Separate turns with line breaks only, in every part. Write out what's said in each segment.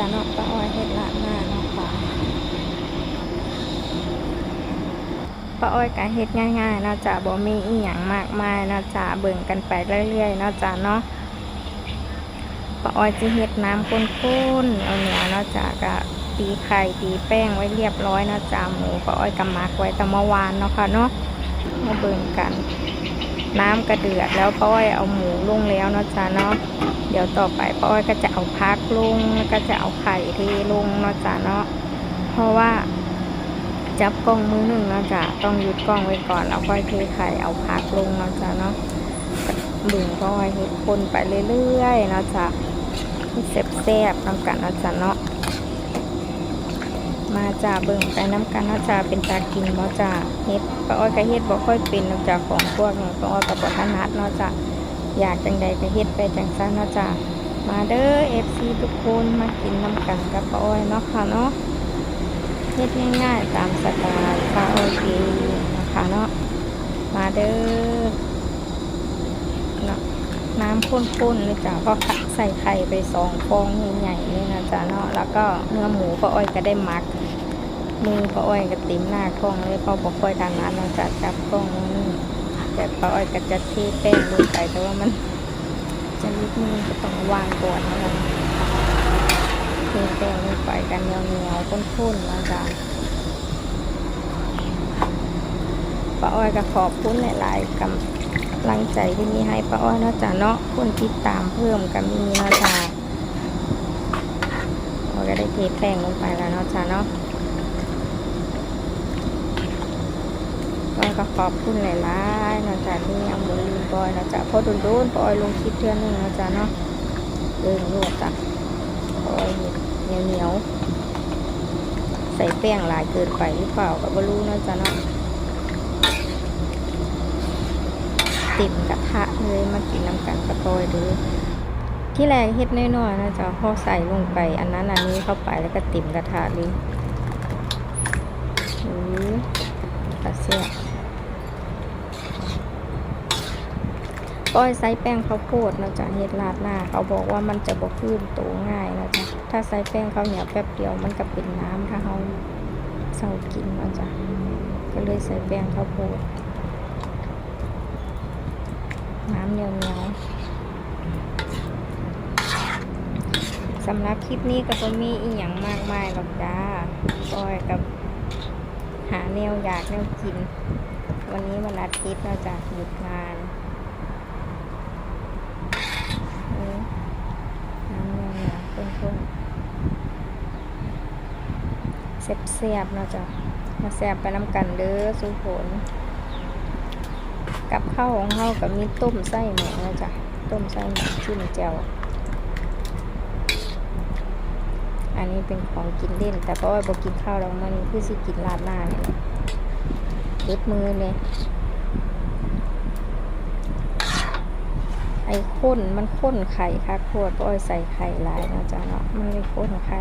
จะเนาะป้าอ้อยเฮ็ดละหน้าเนาะค่ะป้าอ้อยก็เฮ็ดง่ายๆเนาะจ๊ะบ่มีอีหยังมากมายเนาะจ๊ะเบิ่งกันไปเรื่อยๆเนาะจ๊ะเนาะป้าอ้อยจะเฮ็ดน้ำข้นๆเอาเนียวเนาะจ๊ะก็ตีไข่ตีแป้งไว้เรียบร้อยเนาะจ๊ะหมูป้าอ้อยก็หมักไว้แต่เมื่อวานเนาะค่ะเนาะมาเบิ่งกัน น้ำกระเดือดแล้วป้าอ้อยเอาหมูลงแล้วเนาะจ๊ะเนาะ เดี๋ยวต่อไปป้าอ้อยก็จะเอาพักลงแล้วก็จะเอาไข่เทลงเนาะจ๊ะเนาะเพราะว่าจับกล้องมือหนึ่งเนาะจ๊ะต้องหยุดกล้องไว้ก่อนแล้วค่อยเทไข่เอาพักลงเนาะจ๊ะเนาะบึงป้าอ้อยเฮ็ดคนไปเรื่อยๆเนาะจ๊ะให้แซ่บๆน้ำกันเนาะจ๊ะเนาะมาจ้าเบิ่งไปน้ำกันเนาะจ้าเป็นตากินเนาะจ้าเฮ็ดป้าอ้อยก็เฮ็ดบ่ค่อยเป็นเนาะจ้าของพวกนี้ป้าอ้อยก็บ่ถนัดเนาะจ้า อยากจังใดก็เฮ็ดไปจังซั่นเนาะจ้ามาเด้อ FC ทุกคนมากินน้ำกันกับป้าอ้อยเนาะค่ะเนาะเฮ็ดง่ายๆตามสไตล์ป้าอ้อยเองนะคะเนาะมาเด้อเนาะน้ำข้นๆเลยจ้าก็ใส่ไข่ไปสองฟองใหญ่ๆเลยนะจ้าเนาะแล้วก็เนื้อหมูป้าอ้อยก็ได้หมักมือป้าอ้อยก็ติมหน้ากล้องเลยเพอบอกค่อยดันนั้นเราจะจับกล้องนี่ แต่ป้าอ้อยก็จะเทแป้งลงไปแต่ว่ามันจะนิดนึงก็ต้องวางก่อนนะเทแป้งลงไปกันเหนียวเหนียวๆข้นๆนะจ๊ะป้าอ้อยก็ขอบคุณหลายๆกำลังใจที่มีให้ป้าอ้อยนาะจ๊ะเนาะคนติดตามเพิ่มก็มีนะจ๊ะเราก็ได้เทแป้งลงไปแล้วนาะจ๊ะเนาะ ก็ก็ขอบคุณหลายๆนะจ๊ะที่ยังบ่ลืมปอยนะจ๊ะพอโดนๆปอยลงคลิปเทื่อนึงนะจ๊ะเนาะเรื่องโลดจ้ะปอยเหนียวเหนียวๆใส่แป้งหลายเกินไปหรือเปล่าก็บ่รู้นะจ๊ะเนาะติ่มกระทะเลยมากินน้ำกันกระตอยเด้อที่แรกเฮ็ดน้อยๆนะจ๊ะพอใส่ลงไป อันนั้นอันนี้เข้าไปแล้วก็ติ่มกระทะเลยอือตาเสีย ก้อยไซแป้งข้าวโพดนะจ๊ะเฮ็ดราดหน้า เขาบอกว่ามันจะบ่ขึ้นตัวง่ายนะจ๊ะถ้าใส่แป้งข้าวเหนียวแป๊บเดียวมันก็เป็นน้ำถ้าเขาเศร้ากินนะจ๊ะก็เลยใส่แป้งข้าวโพด น้ำเหนียวเหนียวๆสำหรับคลิปนี้ก็บ่มีอีหยังมากมายหรอกจ้าก้อยกับหาแนวอยากแนวกิน วันนี้วันอาทิตย์เราจะหยุดงานน้ำเนียวเหนียวข้น ๆเสียบเราจะมาแซบไปน้ำกันเด้อสุผลกับข้าวของเรากับมีต้มไส้หมูนะจ๊ะต้มไส้หมูจิ้มแจ่วอันนี้เป็นของกินเล่น แต่เพราะว่าบอกกินข้าวแล้วมันคือสิกินราดหน้าเนี่ยเล็บมือเลยไอ้ข้นมันข้นไข่ค่ะโคตรป้อยใส่ไข่หลายนะจ๊ะเนาะมันเลยข้นไข่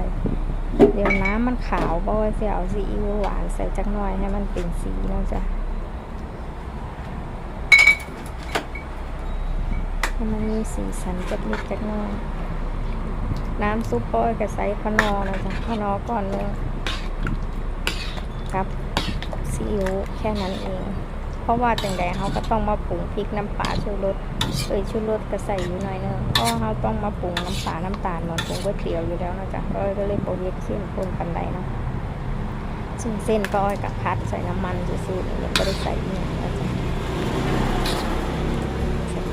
เดี๋ยวน้ำมันขาวป้อยเสียเอาซีอิ๊วหวานใส่จักหน่อยให้มันเป็นสีนะจ๊ะให้มันมีสีสันจักนิดจักหน่อยน้ำซุปป้อยกับใส่ขนอนะจ๊ะขนอก่อนเลยครับซีอิ๊วแค่นั้นเอง เพราะว่าจังใดเขาก็ต้องมาปรุงพริกน้ำปลาชูรส เอ้ยชูรสก็ใส่อยู่หน่อยเนึงเพราะว่าเขาต้องมาปรุงน้ำปลาน้ำตาลเหมือนปรุงก๋วยเตี๋ยวอยู่แล้วนะจ๊ะก็ก็เลยโปรเฮ็ดเข้มข้นปันใดเนาะซึ่งเส้นก็อ้อยกับพัดใส่น้ำมันซื่อๆนี่ยังไม่ได้ใส่อีกอย่างนะจ๊ะ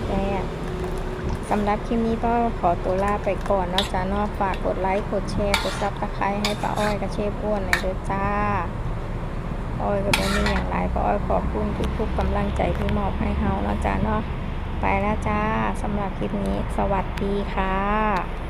แซ่บสำหรับคลิปนี้ก็ขอตัวลาไปก่อนเนาะจ๊ะเนอกฝากกดไลค์กดแชร์กดซับสไครต์ให้ป้าอ้อยกับเชฟอ้วนหน่อยเด้อจ้าอ้อยก็ไม่มีอย่างไรเพราอ้อยขอบคุณทุกๆกำลังใจที่มอบให้เฮาแล้วจ้าเนาะ ไปแล้วจ้าสำหรับคลิปนี้ สวัสดีค่ะ